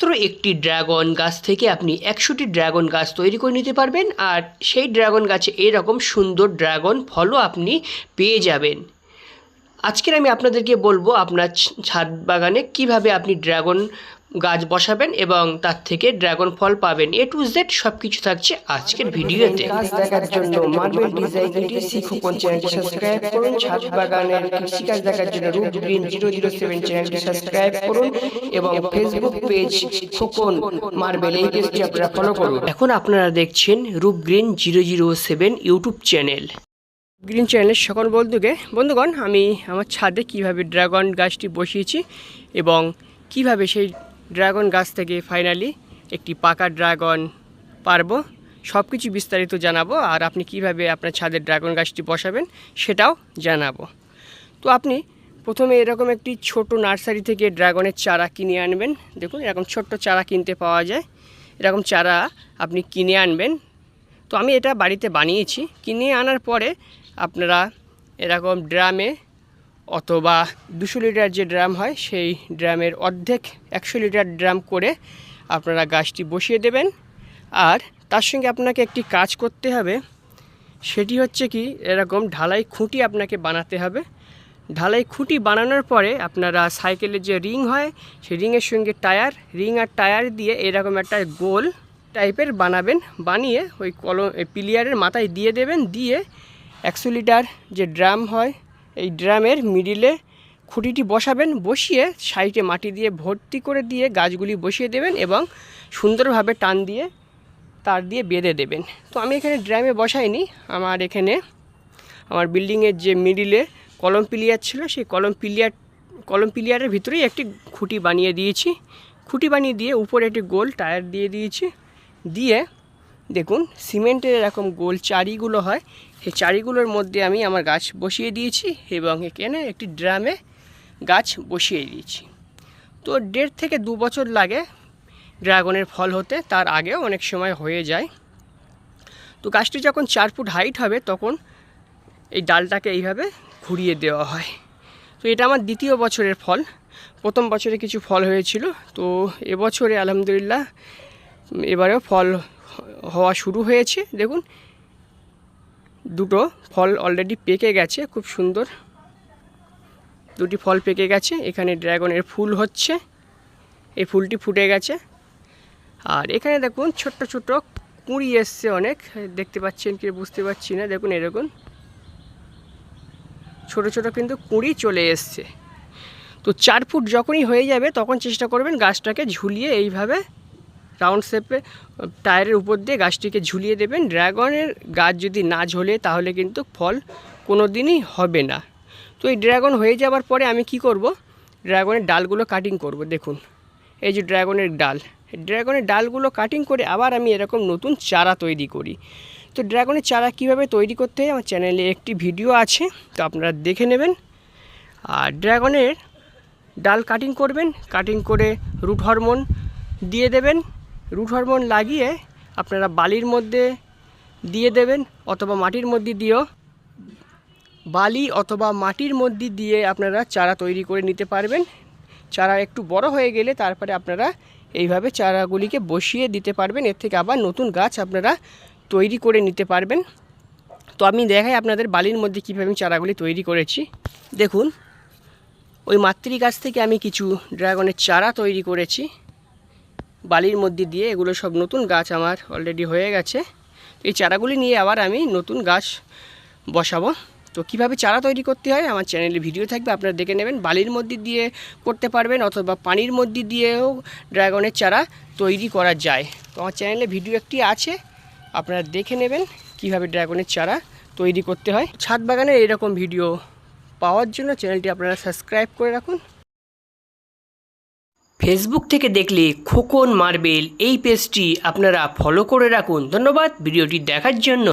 মাত্র একটি ড্রাগন গাছ থেকে আপনি একশোটি ড্রাগন গাছ তৈরি করে নিতে পারবেন, আর সেই ড্রাগন গাছে এরকম সুন্দর ড্রাগন ফলও আপনি পেয়ে যাবেন। আজকের আমি আপনাদেরকে বলব আপনার ছাদ বাগানে কীভাবে আপনি ড্রাগন গাছ বসাবেন এবং তার থেকে ড্রাগন ফল পাবেন। এ টু জেড সব কিছু থাকছে আজকের ভিডিওতে। কাজ দেখার জন্য মার্বেল ডিজাইন ইটিসি খোকন চ্যানেলটি সাবস্ক্রাইব করুন ছাদ বাগানের কৃষিকাজ দেখার জন্য root green zero zero seven চ্যানেলটি সাবস্ক্রাইব করুন এবং ফেসবুক পেজ খোকন মার্বেল এই পেজটি আপনারা ফলো করুন। এখন আপনারা দেখছেন roof green zero zero seven YouTube channel green চ্যানেলের সকল বন্ধুকে, বন্ধুগণ, আমি আমার ছাদে কীভাবে ড্রাগন গাছটি বসিয়েছি এবং কীভাবে সেই ড্রাগন গাছ থেকে ফাইনালি একটি পাকা ড্রাগন পারব সব কিছু বিস্তারিত জানাব আর আপনি কীভাবে আপনার ছাদের ড্রাগন গাছটি বসাবেন সেটাও জানাব। তো আপনি প্রথমে এরকম একটি ছোট নার্সারি থেকে ড্রাগনের চারা কিনে আনবেন। দেখুন, এরকম ছোট্ট চারা কিনতে পাওয়া যায়। এরকম চারা আপনি কিনে আনবেন। তো আমি এটা বাড়িতে বানিয়েছি। কিনে আনার পরে আপনারা এরকম ড্রামে অথবা দুশো লিটার যে ড্রাম হয়, সেই ড্রামের অর্ধেক একশো লিটার ড্রাম করে আপনারা গাছটি বসিয়ে দেবেন। আর তার সঙ্গে আপনাকে একটি কাজ করতে হবে। সেটি হচ্ছে কি, এরকম ঢালাই খুঁটি আপনাকে বানাতে হবে। ঢালাই খুঁটি বানানোর পরে আপনারা সাইকেলের যে রিং হয়, সেই রিংয়ের সঙ্গে টায়ার, রিং আর টায়ার দিয়ে এরকম একটা গোল টাইপের বানাবেন। বানিয়ে ওই কলম পিলিয়ারের মাথায় দিয়ে দেবেন। দিয়ে একশো লিটার যে ড্রাম হয়, এই ড্রামের মিডিলে খুঁটিটি বসাবেন, বসিয়ে সাইডে মাটি দিয়ে ভর্তি করে দিয়ে গাছগুলি বসিয়ে দেবেন এবং সুন্দরভাবে টান দিয়ে তার দিয়ে বেঁধে দেবেন। তো আমি এখানে ড্রামে বসাইনি, আমার এখানে আমার বিল্ডিংয়ের যে মিডিলে কলম পিলিয়ার ছিল, সেই কলম পিলিয়ার, কলম পিলিয়ারের ভিতরেই একটি খুঁটি বানিয়ে দিয়েছি। খুঁটি বানিয়ে দিয়ে উপরে একটি গোল টায়ার দিয়ে দিয়েছি। দিয়ে দেখুন, সিমেন্টের এরকম গোল চারিগুলো হয় সেই চারিগুলোর মধ্যে আমি আমার গাছ বসিয়ে দিয়েছি এবং এখানে একটি ড্রামে গাছ বসিয়ে দিয়েছি। তো দেড় থেকে দু বছর লাগে ড্রাগনের ফল হতে, তার আগেও অনেক সময় হয়ে যায়। তো গাছটি যখন চার ফুট হাইট হবে, তখন এই ডালটাকে এইভাবে ঘুরিয়ে দেওয়া হয়। তো এটা আমার দ্বিতীয় বছরের ফল। প্রথম বছরে কিছু ফল হয়েছিল। তো এবছরে আলহামদুলিল্লাহ, এবারেও ফল হওয়া শুরু হয়েছে। দেখুন দুটো ফল অলরেডি পেকে গেছে, খুব সুন্দর। দুটি ফল পেকে গেছে, এখানে ড্রাগনের ফুল হচ্ছে, এই ফুলটি ফুটে গেছে। আর এখানে দেখুন, ছোট্ট ছোট্ট কুঁড়ি এসছে অনেক, দেখতে পাচ্ছেন কি বুঝতে পারছি না, দেখুন এরকম ছোট ছোট কিন্তু কুঁড়ি চলে এসছে। তো চার ফুট যখনই হয়ে যাবে, তখন চেষ্টা করবেন গাছটাকে ঝুলিয়ে এইভাবে রাউন্ড শেপে টায়ারের উপর দিয়ে গাছটিকে ঝুলিয়ে দেবেন। ড্রাগনের গাছ যদি না ঝোলে তাহলে কিন্তু ফল কোনো দিনই হবে না। তো এই ড্রাগন হয়ে যাওয়ার পরে আমি কি করব? ড্রাগনের ডালগুলো কাটিং করব, দেখুন। এই যে ড্রাগনের ডাল ড্রাগনের ডালগুলো কাটিং করে আবার আমি এরকম নতুন চারা তৈরি করি। তো ড্রাগনের চারা কীভাবে তৈরি করতে হয়? আমার চ্যানেলে একটি ভিডিও আছে, তো আপনারা দেখে নেবেন। আর ড্রাগনের ডাল কাটিং করবেন কাটিং করে রুট হরমোন দিয়ে দেবেন। রুট হরমোন লাগিয়ে আপনারা বালির মধ্যে দিয়ে দেবেন অথবা মাটির মধ্যে দিয়েও। বালি অথবা মাটির মধ্যে দিয়ে আপনারা চারা তৈরি করে নিতে পারবেন। চারা একটু বড় হয়ে গেলে তারপরে আপনারা এইভাবে চারাগুলিকে বসিয়ে দিতে পারবেন। এর থেকে আবার নতুন গাছ আপনারা তৈরি করে নিতে পারবেন। তো আমি দেখাই আপনাদের বালির মধ্যে কীভাবে আমি চারাগুলি তৈরি করেছি। দেখুন, ওই মাতৃ গাছ থেকে আমি কিছু ড্রাগনের চারা তৈরি করেছি। বালির মধ্যে দিয়ে এগুলো সব নতুন গাছ আমার অলরেডি হয়ে গেছে। এই চারাগুলি নিয়ে আবার আমি নতুন গাছ বসাবো। তো কীভাবে চারা তৈরি করতে হয় আমার চ্যানেলে ভিডিও থাকবে, আপনারা দেখে নেবেন। বালির মধ্যে দিয়ে করতে পারবেন অথবা পানির মধ্যে দিয়েও ড্রাগনের চারা তৈরি করা যায়। তো আমার চ্যানেলে ভিডিও একটি আছে, আপনারা দেখে নেবেন কীভাবে ড্রাগনের চারা তৈরি করতে হয়। ছাদ বাগানের এরকম ভিডিও পাওয়ার জন্য চ্যানেলটি আপনারা সাবস্ক্রাইব করে রাখুন। ফেসবুক থেকে দেখলে খোকন মার্বেল এই পেজটি আপনারা ফলো করে রাখুন। ধন্যবাদ, ভিডিওটি দেখার জন্য।